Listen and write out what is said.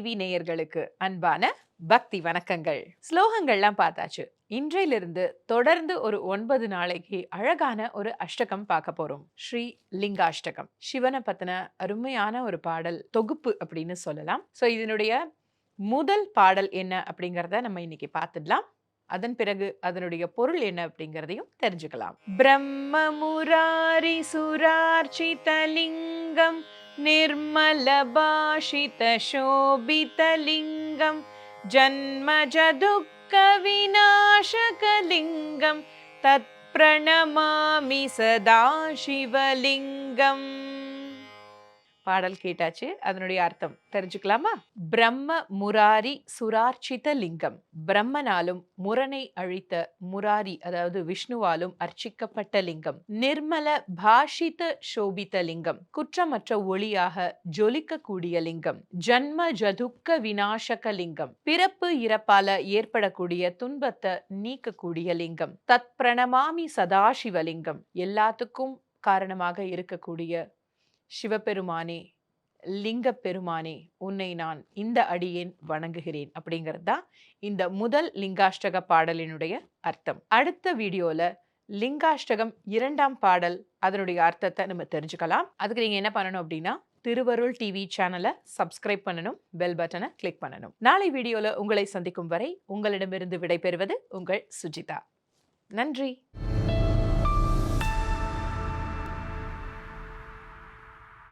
நேயர்களுக்கு அன்பான பக்தி வணக்கங்கள். ஸ்லோகங்கள்லாம் பார்த்தாச்சு. இன்றையிலிருந்து தொடர்ந்து ஒரு ஒன்பது நாளைக்கு அழகான ஒரு அஷ்டகம் பார்க்க போறோம். ஸ்ரீ லிங்காஷ்டகம். சிவனை பத்தின அருமையான ஒரு பாடல் தொகுப்பு அப்படின்னு சொல்லலாம். ஸோ இதனுடைய முதல் பாடல் என்ன அப்படிங்கிறத நம்ம இன்னைக்கு பார்த்துடலாம். அதன் பிறகு அதனுடைய பொருள் என்ன அப்படிங்கிறதையும் தெரிஞ்சுக்கலாம். பிரம்ம முராரி சுரார்ச்சிதலிங்கம் லிங்கம் निर्मलभाषितशोभितलिङ्गं जन्मजदुःखविनाशकलिङ्गं तत्प्रणमामि सदाशिवलिङ्गम्। பாடல் கேட்டாச்சு. அதனுடைய அர்த்தம் தெரிஞ்சுக்கலாமா? பிரம்ம முராரி சுரார்ச்சித லிங்கம். பிரம்மனாலும் முரணை அழித்த முராரி அதாவது விஷ்ணுவாலும் அர்ச்சிக்கப்பட்ட லிங்கம். நிர்மல பாஷித சோபித்த லிங்கம். குற்றமற்ற ஒளியாக ஜொலிக்கக்கூடிய லிங்கம். ஜன்ம ஜதுக்க விநாசக லிங்கம். பிறப்பு இறப்பால ஏற்படக்கூடிய துன்பத்தை நீக்கக்கூடிய லிங்கம். தத் பிரணமாமி சதாசிவலிங்கம் எல்லாத்துக்கும் காரணமாக இருக்கக்கூடிய சிவபெருமானே லிங்க பெருமானே உன்னை நான் இந்த அடியேன் வணங்குகிறேன் அப்படிங்கிறது தான் இந்த முதல் லிங்காஷ்டக பாடலினுடைய அர்த்தம். அடுத்த வீடியோவில் லிங்காஷ்டகம் இரண்டாம் பாடல் அதனுடைய அர்த்தத்தை நம்ம தெரிஞ்சுக்கலாம். அதுக்கு நீங்கள் என்ன பண்ணணும் அப்படின்னா திருவருள் டிவி சேனலை சப்ஸ்கிரைப் பண்ணணும் பெல் பட்டனை கிளிக் பண்ணணும். நாளை வீடியோவில் உங்களை சந்திக்கும் வரை உங்களிடமிருந்து விடைபெறுவது உங்கள் சுஜிதா. நன்றி!